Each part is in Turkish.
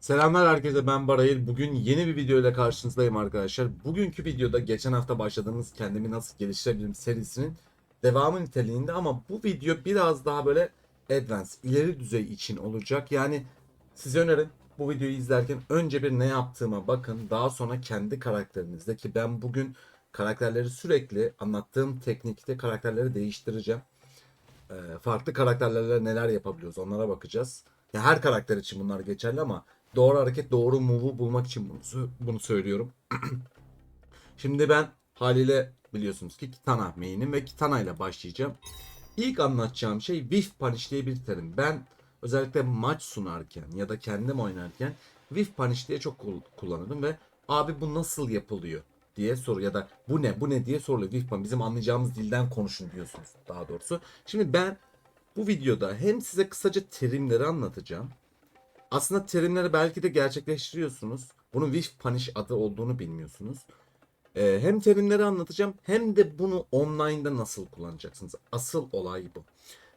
Selamlar herkese ben Barayil. Bugün yeni bir video ile karşınızdayım arkadaşlar. Bugünkü videoda geçen hafta başladığımız kendimi nasıl geliştirebilirim serisinin devamı niteliğinde ama bu video biraz daha böyle advanced, ileri düzey için olacak. Yani size önerim bu videoyu izlerken önce bir ne yaptığıma bakın. Daha sonra kendi karakterinizde ki ben bugün karakterleri sürekli anlattığım teknikte karakterleri değiştireceğim. Ee, farklı karakterlerle neler yapabiliyoruz onlara bakacağız. Ya her karakter için bunlar geçerli ama doğru hareket doğru move'u bulmak için bunu, bunu söylüyorum. Şimdi ben haliyle biliyorsunuz ki Kitana main'im ve Kitana ile başlayacağım. İlk anlatacağım şey Whiff Punish diye bir terim. Ben özellikle maç sunarken ya da kendim oynarken Whiff Punish diye çok kul- kullanırım ve abi bu nasıl yapılıyor diye soru ya da bu ne bu ne diye soruluyor. Whiff Punish bizim anlayacağımız dilden konuşun diyorsunuz daha doğrusu. Şimdi ben bu videoda hem size kısaca terimleri anlatacağım. Aslında terimleri belki de gerçekleştiriyorsunuz. Bunun Wish Punish adı olduğunu bilmiyorsunuz. Ee, hem terimleri anlatacağım hem de bunu online'da nasıl kullanacaksınız. Asıl olay bu.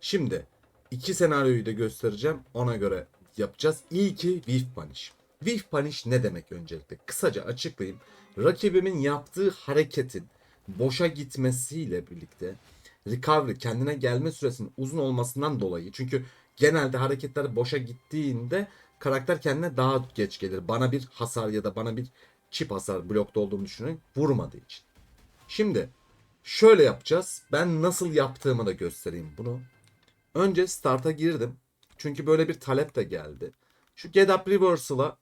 Şimdi iki senaryoyu da göstereceğim. Ona göre yapacağız. İlki Wish Punish. Wish Punish ne demek öncelikle? Kısaca açıklayayım. Rakibimin yaptığı hareketin boşa gitmesiyle birlikte recovery kendine gelme süresinin uzun olmasından dolayı çünkü genelde hareketler boşa gittiğinde karakter kendine daha geç gelir. Bana bir hasar ya da bana bir çip hasar blokta olduğumu düşünerek vurmadığı için. Şimdi şöyle yapacağız. Ben nasıl yaptığımı da göstereyim bunu. Önce start'a girdim. Çünkü böyle bir talep de geldi. Şu get up reversal'a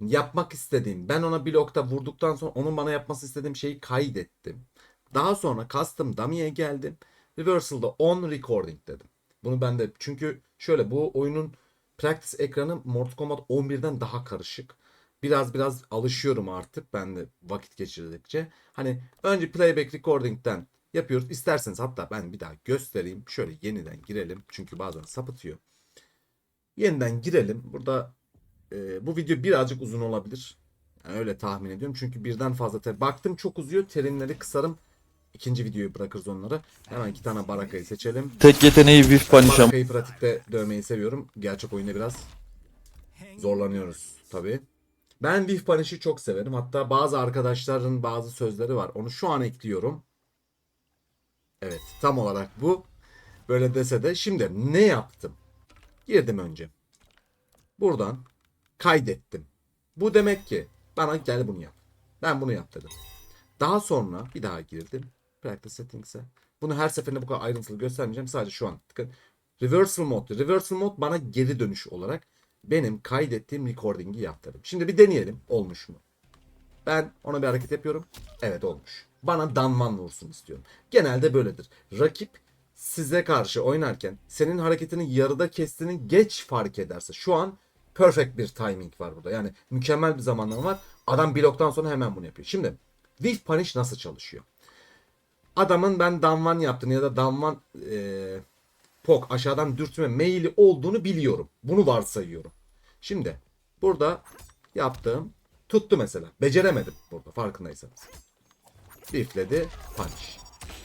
yapmak istediğim, ben ona blokta vurduktan sonra onun bana yapması istediğim şeyi kaydettim. Daha sonra custom dummy'ye geldim. Reversal'da on recording dedim. Bunu ben de çünkü şöyle bu oyunun practice ekranı Mortal Kombat 11'den daha karışık. Biraz biraz alışıyorum artık ben de vakit geçirdikçe. Hani önce playback recording'den yapıyoruz. İsterseniz hatta ben bir daha göstereyim. Şöyle yeniden girelim. Çünkü bazen sapıtıyor. Yeniden girelim. Burada e, bu video birazcık uzun olabilir. Yani öyle tahmin ediyorum. Çünkü birden fazla ter baktım çok uzuyor. Terimleri kısarım. İkinci videoyu bırakırız onları. Hemen iki tane barakayı seçelim. Tek yeteneği Whiff Punish ama Barakayı pratikte dövmeyi seviyorum. Gerçek oyunda biraz zorlanıyoruz tabii. Ben Whiff Punish'i çok severim. Hatta bazı arkadaşların bazı sözleri var. Onu şu an ekliyorum. Evet tam olarak bu. Böyle dese de şimdi ne yaptım? Girdim önce. Buradan kaydettim. Bu demek ki bana gel bunu yap. Ben bunu yap dedim. Daha sonra bir daha girdim. Practice settings'e. Bunu her seferinde bu kadar ayrıntılı göstermeyeceğim. Sadece şu an. Reversal mode. Reversal mode bana geri dönüş olarak benim kaydettiğim recording'i yap dedim. Şimdi bir deneyelim. Olmuş mu? Ben ona bir hareket yapıyorum. Evet olmuş. Bana danman vursun istiyorum. Genelde böyledir. Rakip size karşı oynarken senin hareketini yarıda kestiğini geç fark ederse şu an perfect bir timing var burada. Yani mükemmel bir zamanlama var. Adam bloktan sonra hemen bunu yapıyor. Şimdi Whiff Punish nasıl çalışıyor? Adamın ben danvan yaptığını ya da danvan eee pok aşağıdan dürtme meyili olduğunu biliyorum. Bunu varsayıyorum. Şimdi burada yaptığım tuttu mesela. Beceremedim burada farkındaysanız. Bifledi punish.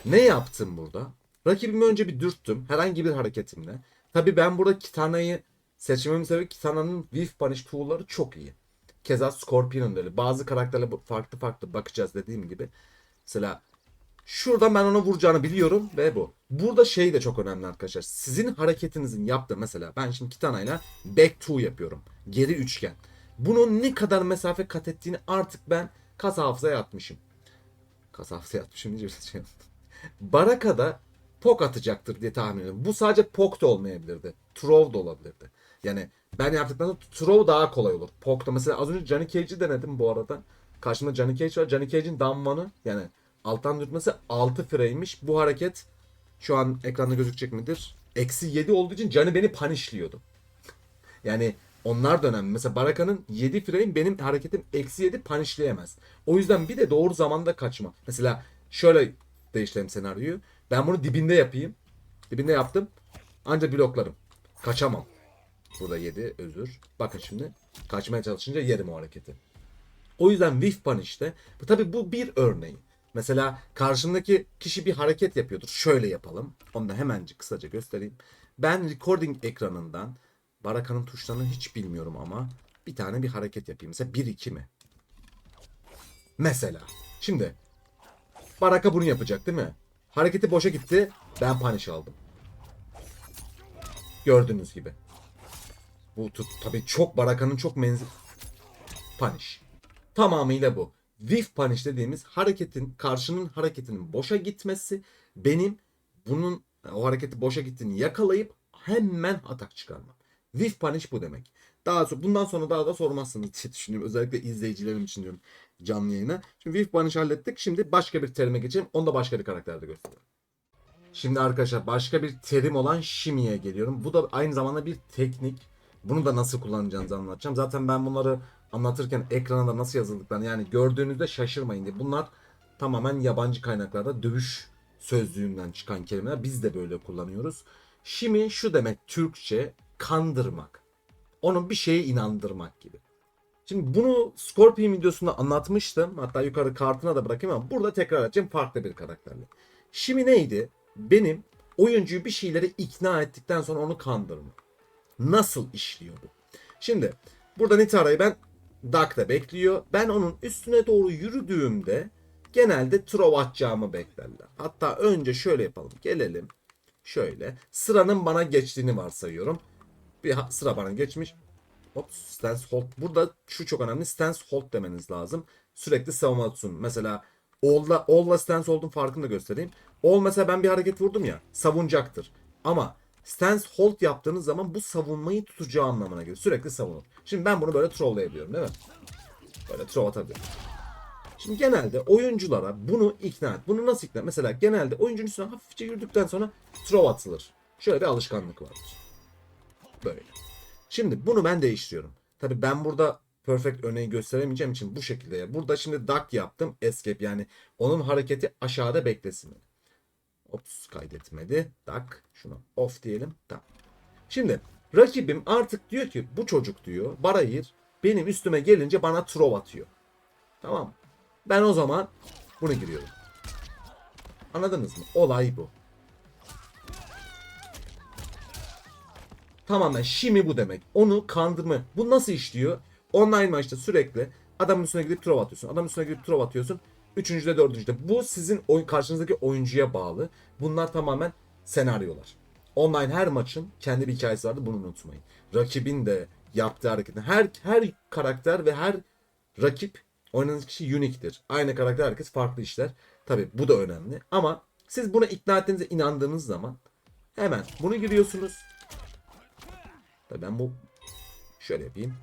Ne yaptım burada? Rakibimi önce bir dürttüm. Herhangi bir hareketimle. Tabi ben burada Kitana'yı seçmemin sebebi Kitana'nın Whiff Punish tool'ları çok iyi. Keza Scorpion'un da öyle. Bazı karakterle farklı farklı bakacağız dediğim gibi. Mesela Şuradan ben ona vuracağını biliyorum ve bu. Burada şey de çok önemli arkadaşlar. Sizin hareketinizin yaptığı mesela ben şimdi Kitana'yla back two yapıyorum. Geri üçgen. Bunun ne kadar mesafe kat ettiğini artık ben kas hafızaya atmışım. Kas hafızaya atmışım diye bir şey. Baraka'da pok atacaktır diye tahmin ediyorum. Bu sadece pok da olmayabilirdi. Throw da olabilirdi. Yani ben yaptıktan sonra throw daha kolay olur. Pok'ta mesela az önce Johnny Cage'i denedim bu arada. Karşımda Johnny Cage var. Johnny Cage'in damvanı yani alttan dürtmesi 6 freymiş. Bu hareket şu an ekranda gözükecek midir? Eksi 7 olduğu için Johnny beni punishliyordu. Yani onlar da önemli. Mesela Baraka'nın 7 frame benim hareketim eksi 7 punishleyemez. O yüzden bir de doğru zamanda kaçma. Mesela şöyle değiştirelim senaryoyu. Ben bunu dibinde yapayım. Dibinde yaptım. Ancak bloklarım. Kaçamam. Burada 7 özür. Bakın şimdi. Kaçmaya çalışınca yerim o hareketi. O yüzden Whiff Punish'te tabi bu bir örneği. Mesela karşımdaki kişi bir hareket yapıyordur. Şöyle yapalım. Onu da hemencik kısaca göstereyim. Ben recording ekranından Baraka'nın tuşlarını hiç bilmiyorum ama bir tane bir hareket yapayım. Mesela 1-2 mi? Mesela. Şimdi Baraka bunu yapacak değil mi? Hareketi boşa gitti. Ben punish aldım. Gördüğünüz gibi. Bu tabii çok Baraka'nın çok menzil punish. Tamamıyla bu. Whiff punish dediğimiz hareketin karşının hareketinin boşa gitmesi benim bunun o hareketi boşa gittiğini yakalayıp hemen atak çıkarmam. Whiff punish bu demek. Daha sonra bundan sonra daha da sormazsınız diye düşünüyorum. Özellikle izleyicilerim için diyorum canlı yayına. Şimdi Whiff punish hallettik. Şimdi başka bir terime geçelim. Onu da başka bir karakterde göstereyim. Şimdi arkadaşlar başka bir terim olan Shimi'ye geliyorum. Bu da aynı zamanda bir teknik. Bunu da nasıl kullanacağınızı anlatacağım. Zaten ben bunları anlatırken ekrana da nasıl yazıldıklarını yani gördüğünüzde şaşırmayın diye. Bunlar tamamen yabancı kaynaklarda dövüş sözlüğünden çıkan kelimeler. Biz de böyle kullanıyoruz. Shimi şu demek Türkçe kandırmak. Onu bir şeye inandırmak gibi. Şimdi bunu Scorpion videosunda anlatmıştım. Hatta yukarı kartına da bırakayım ama burada tekrar edeceğim farklı bir karakterle. Shimi neydi? Benim oyuncuyu bir şeylere ikna ettikten sonra onu kandırmak. Nasıl işliyor bu? Şimdi burada Nitara'yı ben Duck'ta bekliyor. Ben onun üstüne doğru yürüdüğümde genelde trov atacağımı beklerler. Hatta önce şöyle yapalım. Gelelim. Şöyle. Sıranın bana geçtiğini varsayıyorum. Bir sıra bana geçmiş. Hop stance hold. Burada şu çok önemli. Stance hold demeniz lazım. Sürekli savunma tutsun. Mesela All'la, All'la stance hold'un farkını da göstereyim. All mesela ben bir hareket vurdum ya. Savunacaktır. Ama stance hold yaptığınız zaman bu savunmayı tutacağı anlamına geliyor. Sürekli savunur. Şimdi ben bunu böyle trolllayabiliyorum değil mi? Böyle troll atabiliyorum. Şimdi genelde oyunculara bunu ikna et. Bunu nasıl ikna et? Mesela genelde oyuncunun üstüne hafifçe yürüdükten sonra throw atılır. Şöyle bir alışkanlık vardır. Böyle. Şimdi bunu ben değiştiriyorum. Tabi ben burada perfect örneği gösteremeyeceğim için bu şekilde. Burada şimdi duck yaptım. Escape yani onun hareketi aşağıda beklesin. Ops kaydetmedi. Duck. Şunu off diyelim. Tamam. Şimdi rakibim artık diyor ki bu çocuk diyor Barayır benim üstüme gelince bana throw atıyor. Tamam? Ben o zaman bunu giriyorum. Anladınız mı? Olay bu. Tamamen şimi bu demek. Onu kandırma. Bu nasıl işliyor? Online maçta sürekli adamın üstüne gidip throw atıyorsun. Adamın üstüne gidip throw atıyorsun. Üçüncüde dördüncüde. Bu sizin oyun karşınızdaki oyuncuya bağlı. Bunlar tamamen senaryolar. Online her maçın kendi bir hikayesi vardı. Bunu unutmayın. Rakibin de yaptığı hareketin. Her her karakter ve her rakip oynadığınız kişi uniktir. Aynı karakter herkes farklı işler. Tabi bu da önemli. Ama siz buna ikna ettiğinize inandığınız zaman hemen bunu giriyorsunuz. Tabii ben bu şöyle yapayım.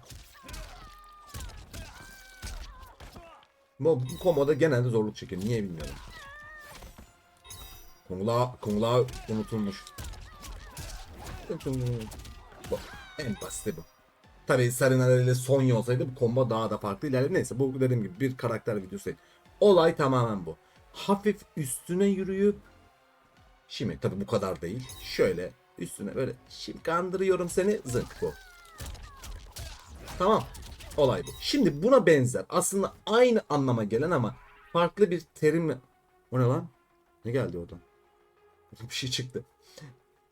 Bu, bu komoda genelde zorluk çekiyor. Niye bilmiyorum. Kungla, Kungla unutulmuş. Bu. En basiti bu. Tabii Serena ile Sonya olsaydı bu combo daha da farklı ilerler. Neyse bu dediğim gibi bir karakter videosu. Olay tamamen bu. Hafif üstüne yürüyüp Şimdi tabii bu kadar değil. Şöyle üstüne böyle şimdi kandırıyorum seni zınk bu. Tamam. Olay bu. Şimdi buna benzer. Aslında aynı anlama gelen ama farklı bir terimle. O ne lan? Ne geldi oradan? Bir şey çıktı.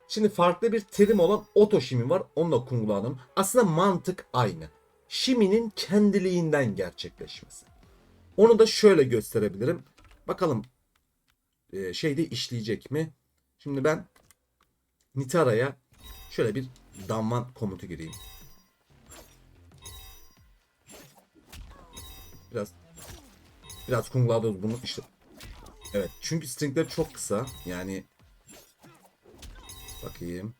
Şimdi farklı bir terim olan otoşimi var. Onu da kullanalım. Aslında mantık aynı. Şiminin kendiliğinden gerçekleşmesi. Onu da şöyle gösterebilirim. Bakalım e, şeyde işleyecek mi? Şimdi ben Nitara'ya şöyle bir damman komutu gireyim. Biraz biraz Kungladoz bunu işte Evet çünkü stringler çok kısa. Yani bakayım.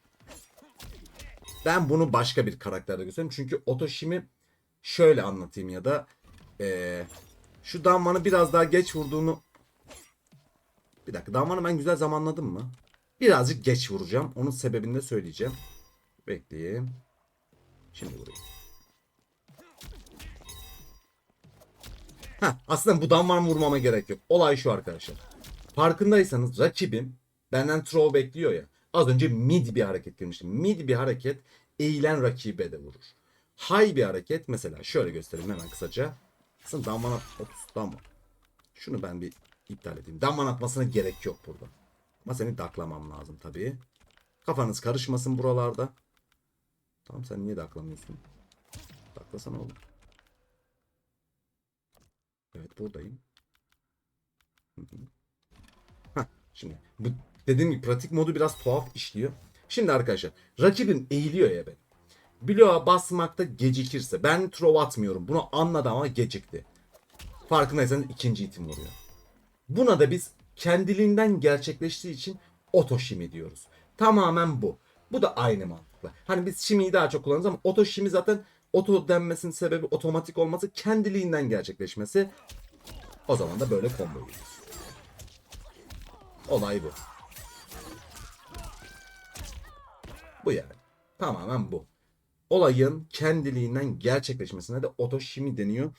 Ben bunu başka bir karakterde göstereyim. Çünkü Otoshimi şöyle anlatayım ya da eee, şu dammanı biraz daha geç vurduğunu bir dakika dammanı ben güzel zamanladım mı? Birazcık geç vuracağım. Onun sebebini de söyleyeceğim. Bekleyin. Şimdi vurayım. Heh, aslında bu damar vurmama gerek yok. Olay şu arkadaşlar. Farkındaysanız rakibim benden throw bekliyor ya. Az önce mid bir hareket girmiştim. Mid bir hareket eğilen rakibe de vurur. High bir hareket mesela şöyle göstereyim hemen kısaca. Aslında damar Ops, damar. Şunu ben bir iptal edeyim. Damar atmasına gerek yok burada. Ama seni daklamam lazım tabii. Kafanız karışmasın buralarda. Tamam sen niye de aklamıyorsun? Aklasana oğlum. Evet buradayım. Heh, şimdi bu dediğim gibi pratik modu biraz tuhaf işliyor. Şimdi arkadaşlar rakibim eğiliyor ya ben. Bloğa basmakta gecikirse ben throw atmıyorum. Bunu anladı ama gecikti. Farkındaysanız ikinci itim vuruyor. Buna da biz kendiliğinden gerçekleştiği için oto diyoruz. Tamamen bu. Bu da aynı mantıkla. Hani biz shimi'yi daha çok kullanırız ama oto zaten oto denmesinin sebebi otomatik olması kendiliğinden gerçekleşmesi. O zaman da böyle combo yiyoruz. Olay bu. Bu yani. Tamamen bu. Olayın kendiliğinden gerçekleşmesine de oto shimi deniyor.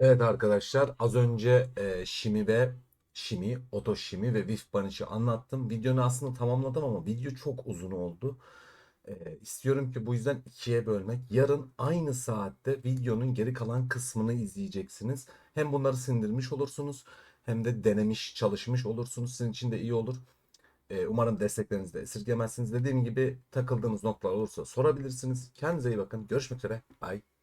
Evet arkadaşlar az önce e, Shimi ve Shimi, Oto Shimi ve Whiff Punish'i anlattım. Videonu aslında tamamladım ama video çok uzun oldu. E, istiyorum ki bu yüzden ikiye bölmek. Yarın aynı saatte videonun geri kalan kısmını izleyeceksiniz. Hem bunları sindirmiş olursunuz hem de denemiş, çalışmış olursunuz. Sizin için de iyi olur. Umarım desteklerinizi de esirgemezsiniz. Dediğim gibi takıldığınız noktalar olursa sorabilirsiniz. Kendinize iyi bakın. Görüşmek üzere. Bye.